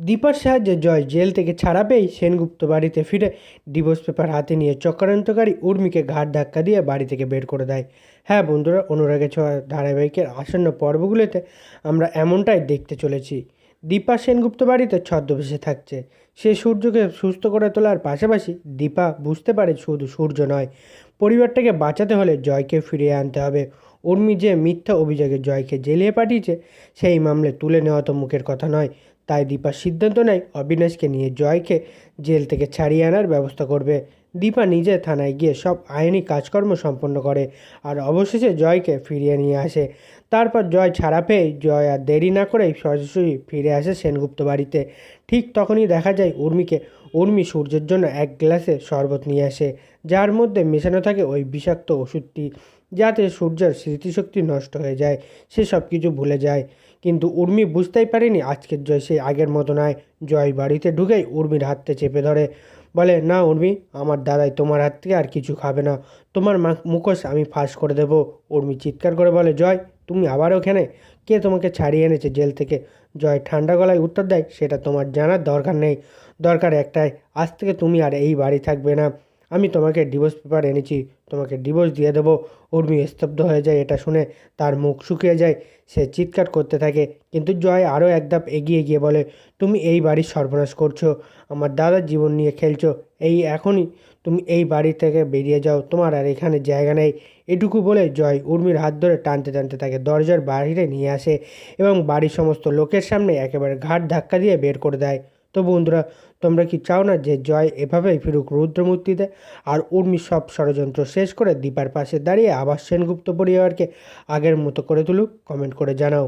দীপার সাহায্যে জয় জেল থেকে ছাড়া পেয়েই সেনগুপ্ত বাড়িতে ফিরে ডিভোর্স পেপার হাতে নিয়ে চক্রান্তকারী উর্মিকে ঘাট ধাক্কা দিয়ে বাড়ি থেকে বের করে দেয়। হ্যাঁ বন্ধুরা অনুরাগের ছোঁয়া ধারাবাহিকের আসন্ন পর্বগুলোতে আমরা এমনটাই দেখতে চলেছি। দীপা সেনগুপ্ত বাড়িতে ছদ্মবেশে থাকছে। সে সূর্যকে সুস্থ করে তোলার পাশাপাশি দীপা বুঝতে পারে শুধু সূর্য নয়, পরিবারটাকে বাঁচাতে হলে জয়কে ফিরিয়ে আনতে হবে। উর্মি যে মিথ্যা অভিযোগে জয়কে জেলিয়ে পাঠিয়েছে, সেই মামলে তুলে নেওয়া তো মুখের কথা নয়। তাই দীপা সিদ্ধান্ত নেয় অবিনাশকে নিয়ে জয়কে জেল থেকে ছাড়িয়ে আনার ব্যবস্থা করবে। দীপা নিজে থানায় গিয়ে সব আইনি কাজকর্ম সম্পন্ন করে আর অবশেষে জয়কে ফিরিয়ে নিয়ে আসে। তারপর জয় ছাড়া পেয়ে জয় আর দেরি না করেই সরাসরি ফিরে আসে সেনগুপ্ত বাড়িতে। ঠিক তখনই দেখা যায় উর্মিকে, উর্মি সূর্যের জন্য এক গ্লাসে শরবত নিয়ে আসে, যার মধ্যে মেশানো থাকে ওই বিষাক্ত ওষুধটি, যাতে সূর্যের স্মৃতিশক্তি নষ্ট হয়ে যায়, সে সব কিছু ভুলে যায়। কিন্তু উর্মি বুঝতেই পারেনি আজকের জয় সে আগের মতো নয়। জয় বাড়িতে ঢুকেই উর্মির হাততে চেপে ধরে। বলে, না উর্মি, আমার দাদাই তোমার হাত থেকে আর কিছু খাবে না। তোমার মুখোশ আমি ফাঁস করে দেব। উর্মি চিৎকার করে বলে, জয়, তুমি আবার ওখানে? কে তোমাকে ছাড়িয়ে এনেছে জেল থেকে? জয় ঠান্ডা গলায় উত্তর দেয়, সেটা তোমার জানার দরকার নেই। দরকার একটাই, আজ থেকে তুমি আর এই বাড়ি থাকবে না। আমি তোমাকে ডিভোর্স পেপার এনেছি, তোমাকে ডিভোর্স দিয়ে দেবো। উর্মি স্তব্ধ হয়ে যায়, এটা শুনে তার মুখ শুকিয়ে যায়। সে চিৎকার করতে থাকে, কিন্তু জয় আরও এক ধাপ এগিয়ে গিয়ে বলে, তুমি এই বাড়ির সর্বনাশ করছ, আমার দাদার জীবন নিয়ে খেলছো, এই এখনই তুমি এই বাড়ি থেকে বেরিয়ে যাও, তোমার আর এখানে জায়গা নেই। এটুকু বলে জয় উর্মির হাত ধরে টানতে টানতে তাকে দরজার বাইরে নিয়ে আসে এবং বাড়ির সমস্ত লোকের সামনে একেবারে ঘাট ধাক্কা দিয়ে বের করে দেয়। তো বন্ধুরা, তোমরা কি চাও না যে জয় এভাবেই ফিরুক রুদ্রমূর্তিতে? আর উর্মি সব ষড়যন্ত্র শেষ করে দীপার পাশে দাঁড়িয়ে আবার সেনগুপ্ত পরিবারকে আগের মতো করে তুলুক, কমেন্ট করে জানাও।